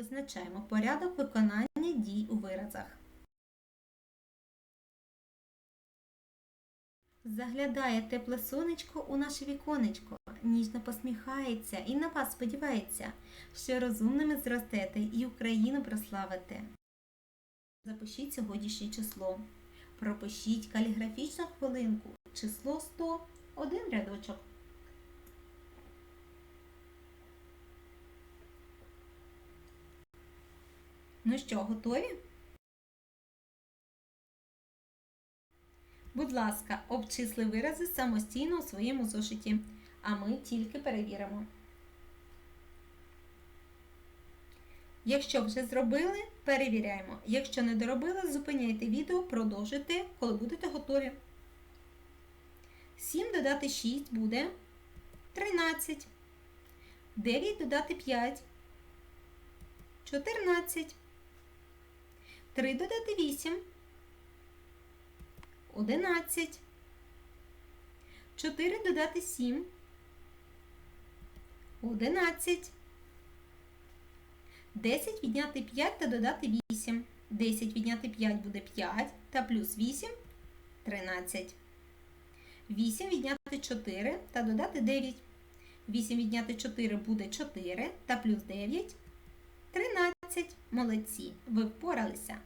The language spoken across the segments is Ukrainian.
Визначаємо порядок виконання дій у виразах. Заглядає тепле сонечко у наше віконечко, ніжно посміхається і на вас сподівається, що розумними зростете і Україну прославите. Запишіть сьогоднішнє число. Пропишіть каліграфічну хвилинку. Число 100, один рядочок. Ну що, готові? Будь ласка, обчисли вирази самостійно у своєму зошиті, а ми тільки перевіримо. Якщо вже зробили, перевіряємо. Якщо не доробили, зупиняйте відео, продовжуйте, коли будете готові. 7 додати 6 буде 13. 9 додати 5 14. 3 додати 8 11. 4 додати 7 11. 10 відняти 5 та додати 8. 10 відняти 5 буде 5 та плюс 8 13. 8 відняти 4 та додати 9. 8 відняти 4 буде 4 та плюс 9 13. Молодці. Ви впоралися.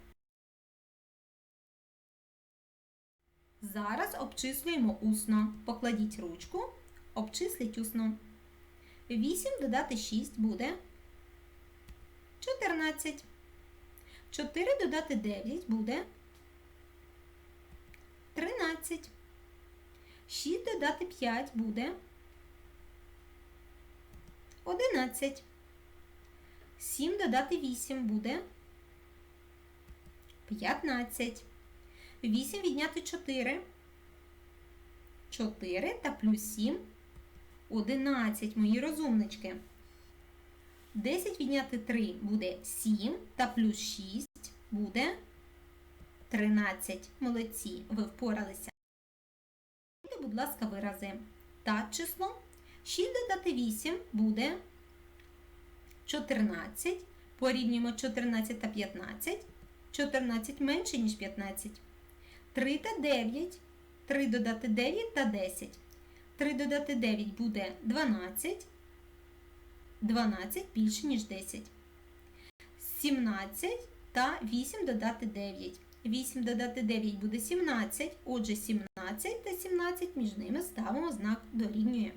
Зараз обчислюємо усно. Покладіть ручку, обчисліть усно. 8 додати 6 буде 14. 4 додати 9 буде 13. 6 додати 5 буде 11. 7 додати 8 буде 15. 8 відняти 4. 4 та плюс 7 11, мої розумнички. 10 відняти 3 буде 7 та плюс 6 буде 13. Молодці, ви впоралися. Будь ласка, вирази. Та число. 6 додати 8 буде 14. Порівнюємо 14 та 15. 14 менше, ніж 15. 3 та 9. 3 додати 9 та 10. 3 додати 9 буде 12. 12 більше, ніж 10. 17 та 8 додати 9. 8 додати 9 буде 17. Отже, 17 та 17 між ними ставимо знак дорівнює.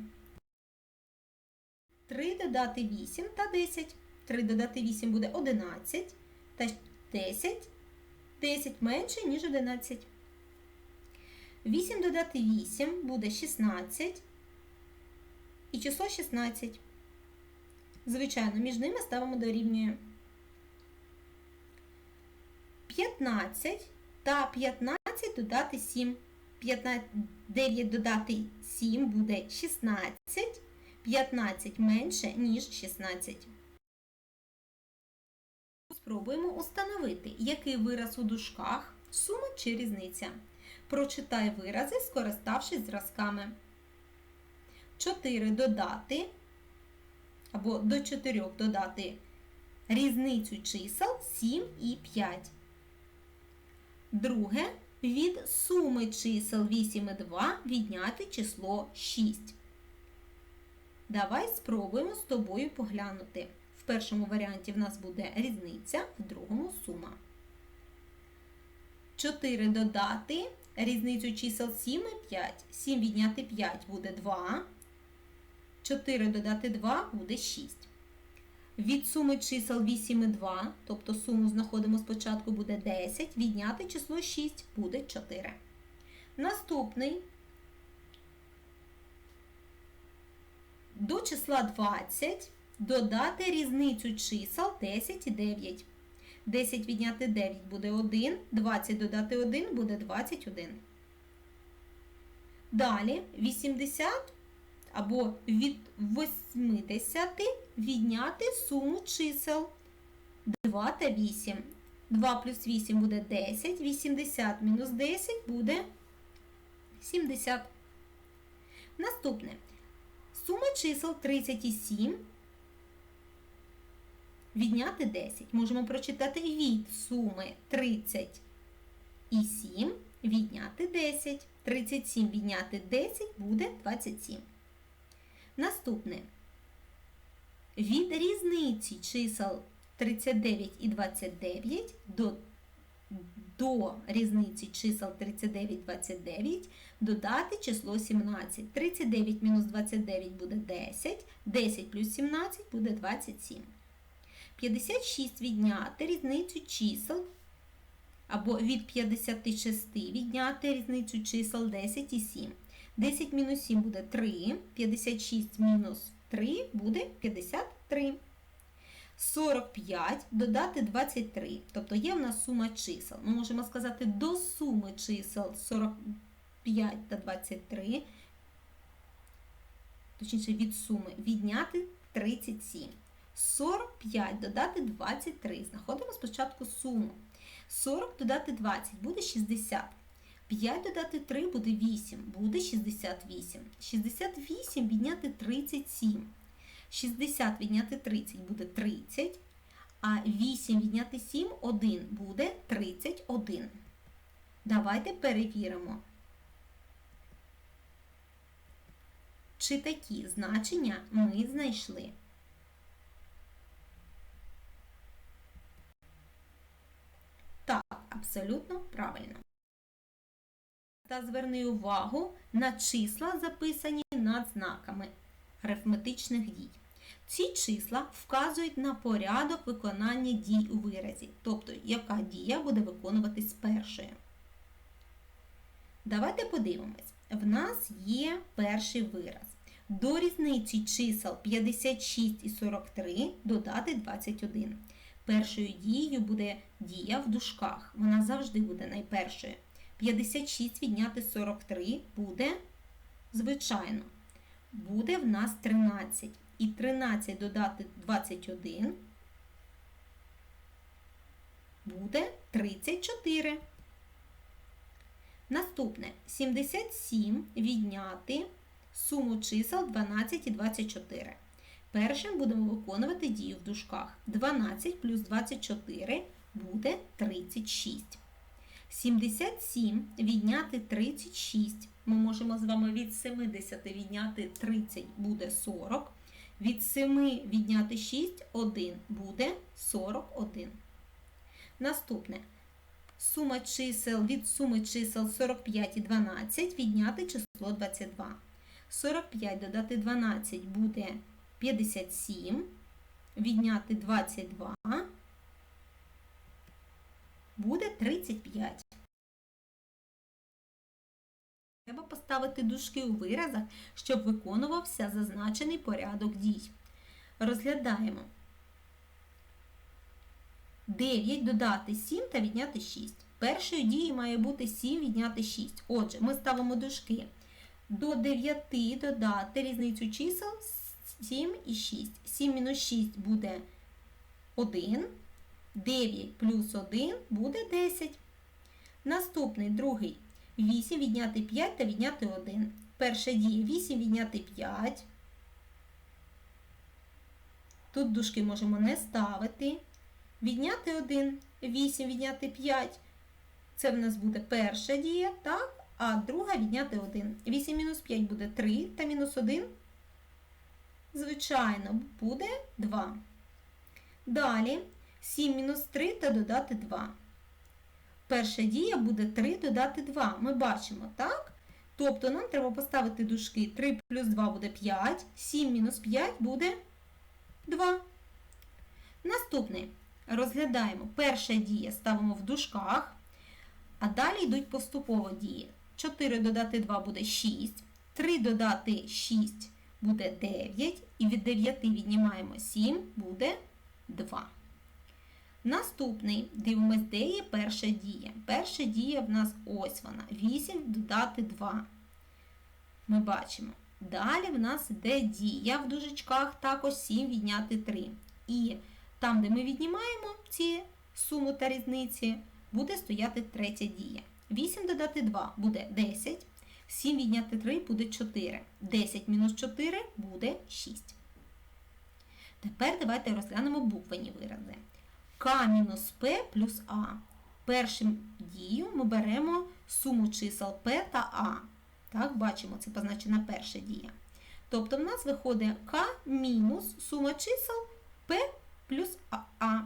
3 додати 8 та 10. 3 додати 8 буде 11 та 10. 10 менше, ніж 11. 8 додати 8 буде 16. І число 16. Звичайно, між ними ставимо дорівнює 15 та 15 додати 7. 15, 9 додати 7 буде 16. 15 менше, ніж 16. Спробуємо установити, який вираз у дужках сума чи різниця. Прочитай вирази, скориставшись зразками. 4 додати або до 4 додати різницю чисел 7 і 5. Друге, від суми чисел 8 і 2 відняти число 6. Давай спробуємо з тобою поглянути. В першому варіанті в нас буде різниця, в другому сума. 4 додати різницю чисел 7 і 5. 7 відняти 5 буде 2. 4 додати 2 буде 6. Від суми чисел 8 і 2, тобто суму знаходимо спочатку, буде 10, відняти число 6 буде 4. Наступний до числа 20 додати різницю чисел 10 і 9. 10 відняти 9 буде 1, 20 додати 1 буде 21. Далі 80 або від 80 відняти суму чисел 2 та 8. 2 плюс 8 буде 10, 80 мінус 10 буде 70. Наступне. Сума чисел 37 відняти 10. Можемо прочитати від суми 30 і 7 відняти 10. 37 відняти 10 буде 27. Наступне. Від різниці чисел 39 і 29 до, до різниці чисел 39 і 29 додати число 17. 39 мінус 29 буде 10, 10 плюс 17 буде 27. 56 відняти різницю чисел або від 56 відняти різницю чисел 10 і 7. 10 мінус 7 буде 3, 56 мінус 3 буде 53. 45 додати 23. Тобто є в нас сума чисел. Ми можемо сказати до суми чисел 45 та 23, точніше від суми відняти 37. 45 додати 23. Знаходимо спочатку суму. 40 додати 20 буде 60. 5 додати 3 буде 8, буде 68. 68 відняти 37. 60 відняти 30 буде 30. А 8 відняти 7 1 буде 31. Давайте перевіримо. Чи такі значення ми знайшли? Так, абсолютно правильно. Та зверни увагу на числа, записані над знаками арифметичних дій. Ці числа вказують на порядок виконання дій у виразі, тобто яка дія буде виконуватись першою. Давайте подивимось. В нас є перший вираз. До різниці чисел 56 і 43 додати 21. Першою дією буде дія в дужках. Вона завжди буде найпершою. 56 відняти 43 буде, звичайно, буде в нас 13. І 13 додати 21 буде 34. Наступне 77 відняти суму чисел 12 і 24. Першим будемо виконувати дію в дужках. 12 плюс 24 буде 36. 77 відняти 36. Ми можемо з вами від 70 відняти 30 буде 40. Від 7 відняти 6 1 буде 41. Наступне. Сума чисел від суми чисел 45 і 12 відняти число 22. 45 додати 12 буде 57. Відняти 22 буде 35. Треба поставити дужки у виразах, щоб виконувався зазначений порядок дій. Розглядаємо. 9 додати 7 та відняти 6. Першою дією має бути 7 відняти 6. Отже, ми ставимо дужки. До 9 додати різницю чисел 7 і 6. 7 мінус 6 буде 1. 9 плюс 1 буде 10. Наступний другий 8 відняти 5 та відняти 1. Перша дія 8 відняти 5. Тут дужки можемо не ставити. Відняти 1, 8 відняти 5. Це в нас буде перша дія, так? А друга відняти 1. 8 мінус 5 буде 3 та мінус 1. Звичайно, буде 2. Далі 7 мінус 3 та додати 2. Перша дія буде 3 додати 2. Ми бачимо, так? Тобто нам треба поставити дужки 3 плюс 2 буде 5, 7 мінус 5 буде 2. Наступний. Розглядаємо. Перша дія ставимо в дужках, а далі йдуть поступово дії. 4 додати 2 буде 6, 3 додати 6 буде 9, і від 9 віднімаємо 7 буде 2. Наступний, дивимось, де є перша дія. Перша дія в нас ось вона. 8 додати 2. Ми бачимо. Далі в нас йде дія в дужечках, також 7 відняти 3. І там, де ми віднімаємо ці суму та різниці, буде стояти третя дія. 8 додати 2 буде 10. 7 відняти 3 буде 4. 10 мінус 4 буде 6. Тепер давайте розглянемо буквені вирази. К мінус П плюс А. Першим дію ми беремо суму чисел П та А. Так, бачимо, це позначена перша дія. Тобто в нас виходить К мінус сума чисел П плюс А.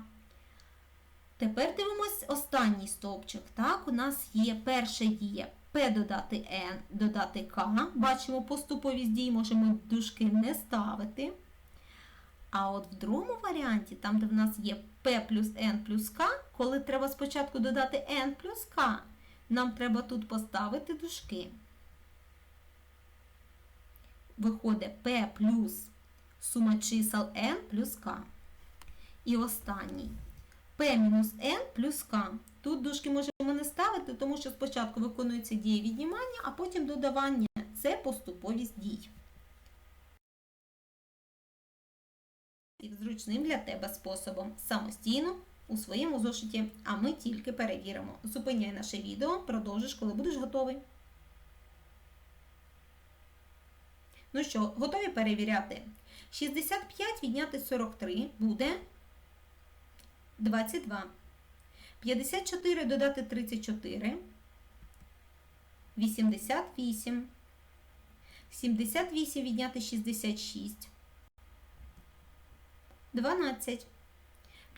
Тепер дивимось останній стовпчик. Так, у нас є перша дія P додати N, додати K. Бачимо поступовість дій, можемо дужки не ставити. А от в другому варіанті, там, де в нас є P плюс N плюс K, коли треба спочатку додати N плюс K, нам треба тут поставити дужки. Виходить P плюс сума чисел N плюс K. І останній. P мінус N плюс K. Тут дужки можемо не ставити, тому що спочатку виконується дія віднімання, а потім додавання. Це поступовість дій. І зручним для тебе способом самостійно у своєму зошиті, а ми тільки перевіримо. Зупиняй наше відео, продовжиш, коли будеш готовий. Ну що, готові перевіряти? 65 відняти 43 буде 22. 54 додати 34. 88. 78 відняти 66. 12.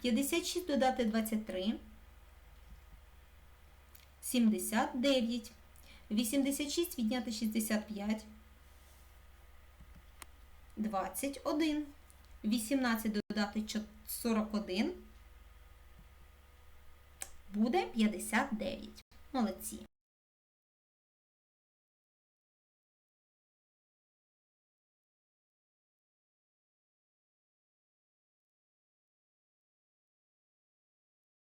56 додати 23. 79. 86 відняти 65. 21. 18 додати 41. Буде 59. Молодці.